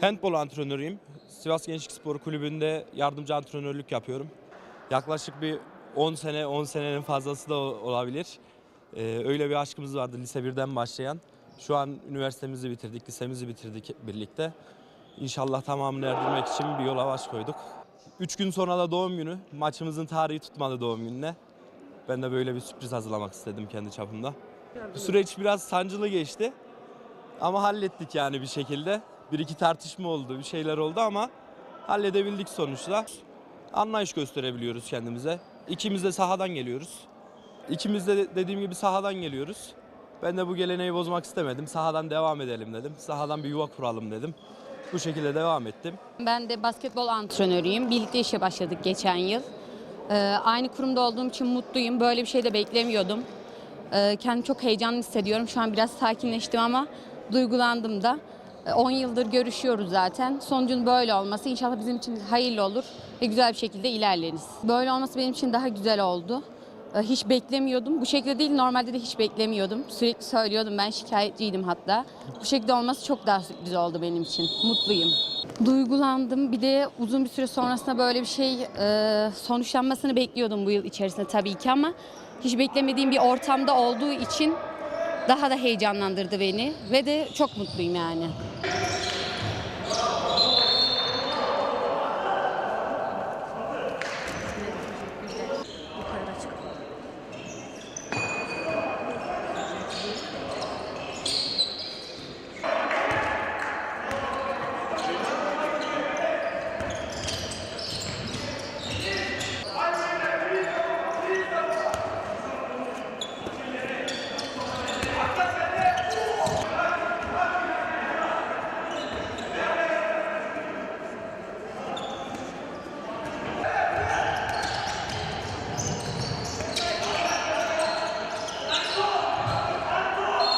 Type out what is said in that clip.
Handbol antrenörüyüm. Sivas Gençlik Spor Kulübü'nde yardımcı antrenörlük yapıyorum. Yaklaşık bir 10 sene, 10 senenin fazlası da olabilir. Ee, öyle bir aşkımız vardı lise 1'den başlayan. Şu an üniversitemizi bitirdik, lisemizi bitirdik birlikte. İnşallah tamamını erdirmek için bir yola baş koyduk. 3 gün sonra da doğum günü. Maçımızın tarihi tutmadı doğum gününe. Ben de böyle bir sürpriz hazırlamak istedim kendi çapımda. Bu süreç biraz sancılı geçti. Ama hallettik yani bir şekilde. Bir iki tartışma oldu, bir şeyler oldu ama halledebildik sonuçta. Anlayış gösterebiliyoruz kendimize. İkimiz de sahadan geliyoruz. İkimiz de dediğim gibi sahadan geliyoruz. Ben de bu geleneği bozmak istemedim. Sahadan devam edelim dedim. Sahadan bir yuva kuralım dedim. Bu şekilde devam ettim. Ben de basketbol antrenörüyüm. Birlikte işe başladık geçen yıl. Ee, aynı kurumda olduğum için mutluyum. Böyle bir şey de beklemiyordum. Ee, kendimi çok heyecanlı hissediyorum. Şu an biraz sakinleştim ama duygulandım da. Ee, 10 yıldır görüşüyoruz zaten. Sonucun böyle olması inşallah bizim için hayırlı olur ve güzel bir şekilde ilerleriz. Böyle olması benim için daha güzel oldu. Ee, Hiç beklemiyordum. Bu şekilde değil normalde de hiç beklemiyordum. Sürekli söylüyordum ben şikayetçiydim hatta. Bu şekilde olması çok daha sürpriz oldu benim için. Mutluyum. Duygulandım. Bir de uzun bir süre sonrasında böyle bir şey e, sonuçlanmasını bekliyordum bu yıl içerisinde tabii ki ama hiç beklemediğim bir ortamda olduğu için daha da heyecanlandırdı beni ve de çok mutluyum yani.